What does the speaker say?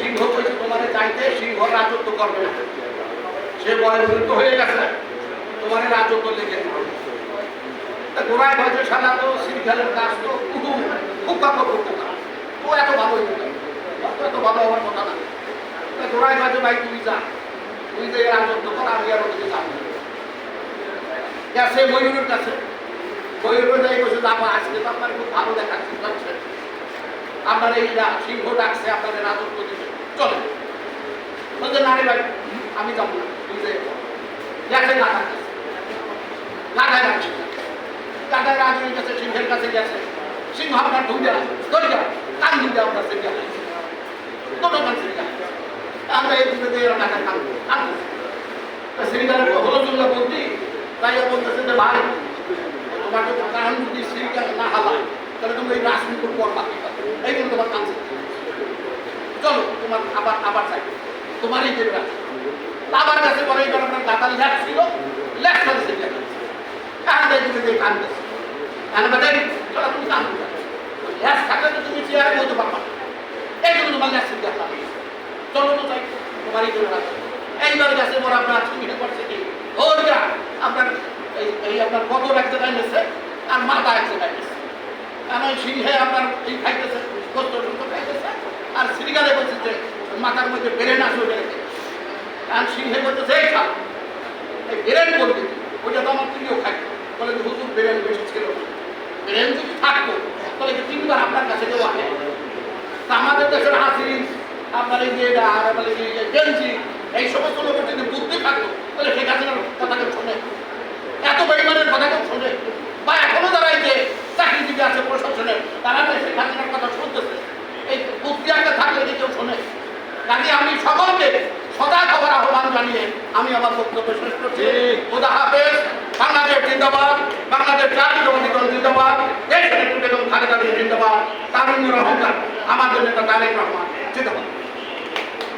সিংহ কইছে তোমারে চাইতে সিংহ রাজত্ব করবে। না সে বয়বৃদ্ধ হয়ে গেছে তোমার রাজত্ব সিরিয়ালের কাজ তো খুব এত এত ভালো কথা না। ভাই রাজত্ব কর, আমি আর ওদিকে ময়ূরের কাছে। ময়ূরের আজকে তো আপনার খুব ভালো দেখাচ্ছে আপনার এই সিংহ ডাকছে, আপনাদের রাজত্ব দিবে চলে বলছে, না রে ভাই, আমি যাব না। তুই যে গেছে গাধার কাছে গাধায় রাখছে গাধায় রাজুর কাছে সিংহের কাছে গেছে। সিংহ আপনার ধুইয়া ধরে যা কান ধুইয়া আপনার সিংহ দুটো কান সিংহ আমরা এই দুটো দিয়ে টাকা খাব। খাব শ্রীকালের হলো জুল্লা বলতি তাই বলতেছে যে, ভাই, তোমাকে কারণ যদি শ্রীকাল না হালায়, তাহলে তুমি এই রাজনীতি করবা এই জন্য তোমার কাজ চলো, তোমার আবার আবার চাই তোমার এই দেবে আবার কাছে পরে এইবার আপনার দাতাল ল্যাপ ছিল ল্যাপ করে শ্রীকাল কান দেয় দিয়ে কান দেয়। কান বাজাই চলো, তুমি কান ল্যাপ থাকলে তো তুমি চেয়ারে বলতে পারবা। এই জন্য তোমার ল্যাপ শ্রীকাল চলো তো চাই তোমার এই দেবে এইবার গেছে পর আপনার ছবি করছে কি? যা আপনার এই এই আপনার কত জায়গায় নিচ্ছে আর মাথা জায়গায় নিচ্ছে আমার সিংহে আপনার এই খাইতেছে কত কত খাইতেছে আর শ্রীকালে বলছে যে, মাথার মধ্যে বেরেন আসবে আর সিংহে এই বেরেন করবে ওইটা তো আমার প্রিয় খাই বলে যে, হুজুর, বেরেন বেশি ছিল। বেরেন যদি থাকতো, তাহলে তিনবার আপনার কাছে দেওয়া হয় তা আমাদের দেশের হাসিন আপনার এই যে আপনার এই সমস্ত লোকের যদি বুদ্ধি থাকতো, তাহলে শেখ হাসিনার কথা কেউ শোনে। এত বেইমানের কথা কেউ শোনে। বা এখনও যারা এই যে চাকরিজীবী আছে প্রশাসনে তারা শেখ হাসিনার কথা শুনতেছে এই বুদ্ধি একটা থাকলে কি কেউ শোনে কাজে আমি সকলকে খবর আহ্বান জানিয়ে আমি আমার বক্তব্য শেষ করছি। খুদা হাফেজ বাংলাদেশ জিন্দাবাদ বাংলাদেশ জাতীয় দল জিন্দাবাদ দেশের বেগম খালেদা জিন্দাবাদ তারুণ্যের রহমান আমাদের নেতা তারেক রহমান জিন্দাবাদ।